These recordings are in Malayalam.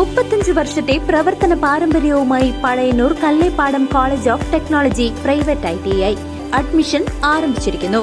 മുപ്പത്തഞ്ച് വർഷത്തെ പ്രവർത്തന പാരമ്പര്യവുമായി Pazhayannur Kallepadam college of technology private I T I. Admission ആരംഭിച്ചിരിക്കുന്നു.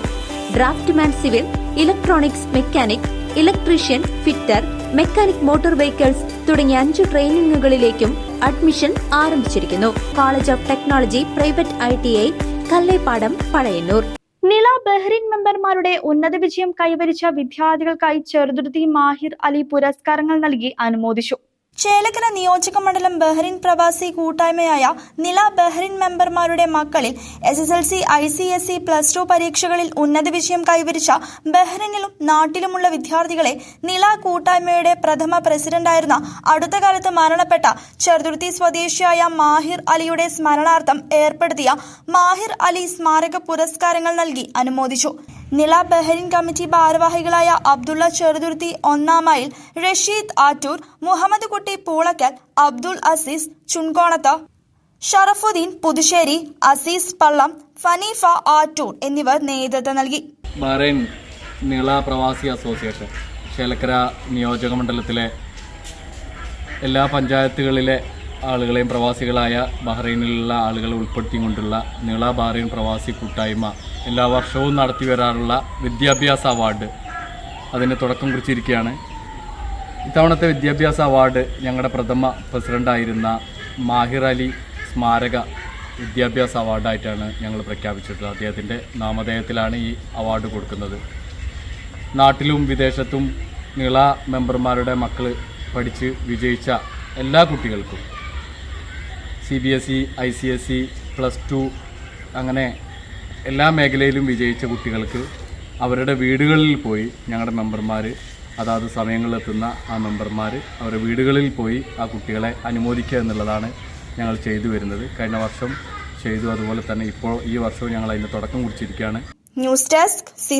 Draftsman civil electronics mechanic electrician fitter mechanic motor vehicles തുടങ്ങിയ അഞ്ച് ട്രെയിനിങ്ങുകളിലേക്കും അഡ്മിഷൻ ആരംഭിച്ചിരിക്കുന്നു. College of technology private I T I Kallepadam Pazhayannur. Nila Bahrain മെമ്പർമാരുടെ ഉന്നത വിജയം കൈവരിച്ച വിദ്യാർത്ഥികൾക്കായി ചെറുതുരുത്തി മാഹിർ അലി പുരസ്കാരങ്ങൾ നൽകി അനുമോദിച്ചു. ചേലക്കര നിയോജക മണ്ഡലം ബഹ്റിൻ പ്രവാസി കൂട്ടായ്മയായ നില ബഹ്റിൻ മെമ്പർമാരുടെ മക്കളിൽ S S L C I C S E plus two പരീക്ഷകളിൽ ഉന്നത വിജയം കൈവരിച്ച ബഹ്റിനിലും നാട്ടിലുമുള്ള വിദ്യാർത്ഥികളെ നില കൂട്ടായ്മയുടെ പ്രഥമ പ്രസിഡന്റായിരുന്ന അടുത്ത കാലത്ത് മരണപ്പെട്ട ചെറുതുരുത്തി സ്വദേശിയായ മാഹിർ അലിയുടെ സ്മരണാർത്ഥം ഏർപ്പെടുത്തിയ മാഹിർ അലി സ്മാരക പുരസ്കാരങ്ങൾ നൽകി അനുമോദിച്ചു. നില ബഹ്റിൻ കമ്മിറ്റി ഭാരവാഹികളായ അബ്ദുള്ള ചെറുതുരുത്തി മൈൽ റഷീദ് ആറ്റൂർ മുഹമ്മദ് കുട്ടി പൂളക്കൽ അബ്ദുൾ അസീസ് ചുൺകോണത്ത് ഷറഫുദ്ദീൻ പുതുശ്ശേരി അസീസ് പള്ളം ഫനീഫ ആറ്റൂർ എന്നിവർ നേതൃത്വം നൽകി. ബഹ്റൈൻ നീള പ്രവാസി അസോസിയേഷൻ ചേലക്കര നിയോജക മണ്ഡലത്തിലെ എല്ലാ പഞ്ചായത്തുകളിലെ ആളുകളെയും പ്രവാസികളായ ബഹ്റൈനിലുള്ള ആളുകളെ ഉൾപ്പെടുത്തിക്കൊണ്ടുള്ള നീള ബഹ്റൈൻ പ്രവാസി കൂട്ടായ്മ എല്ലാ വർഷവും നടത്തി വരാറുള്ള വിദ്യാഭ്യാസ അവാർഡ് അതിന് തുടക്കം കുറിച്ചിരിക്കുകയാണ്. ഇത്തവണത്തെ വിദ്യാഭ്യാസ അവാർഡ് ഞങ്ങളുടെ പ്രഥമ പ്രസിഡന്റായിരുന്ന മാഹിർ അലി സ്മാരക വിദ്യാഭ്യാസ അവാർഡായിട്ടാണ് ഞങ്ങൾ പ്രഖ്യാപിച്ചിട്ടുള്ളത്. അദ്ദേഹത്തിന്റെ നാമധേയത്തിലാണ് ഈ അവാർഡ് കൊടുക്കുന്നത്. നാട്ടിലും വിദേശത്തും നീള മെമ്പർമാരുടെ മക്കൾ പഠിച്ച് വിജയിച്ച എല്ലാ കുട്ടികൾക്കും C B S E I C S E plus two അങ്ങനെ എല്ലാ മേഖലയിലും വിജയിച്ച കുട്ടികൾക്ക് അവരുടെ വീടുകളിൽ പോയി ഞങ്ങളുടെ മെമ്പർമാർ അതാത് സമയങ്ങളിലെത്തുന്ന ആ മെമ്പർമാർ അവരുടെ വീടുകളിൽ പോയി ആ കുട്ടികളെ അനുമോദിക്കുക എന്നുള്ളതാണ് ഞങ്ങൾ ചെയ്തു വരുന്നത്. കഴിഞ്ഞ വർഷം ചെയ്തു. അതുപോലെ തന്നെ ഇപ്പോൾ ഈ വർഷവും ഞങ്ങൾ അതിന്റെ തുടക്കം കുറിച്ചിരിക്കുകയാണ്. News desk C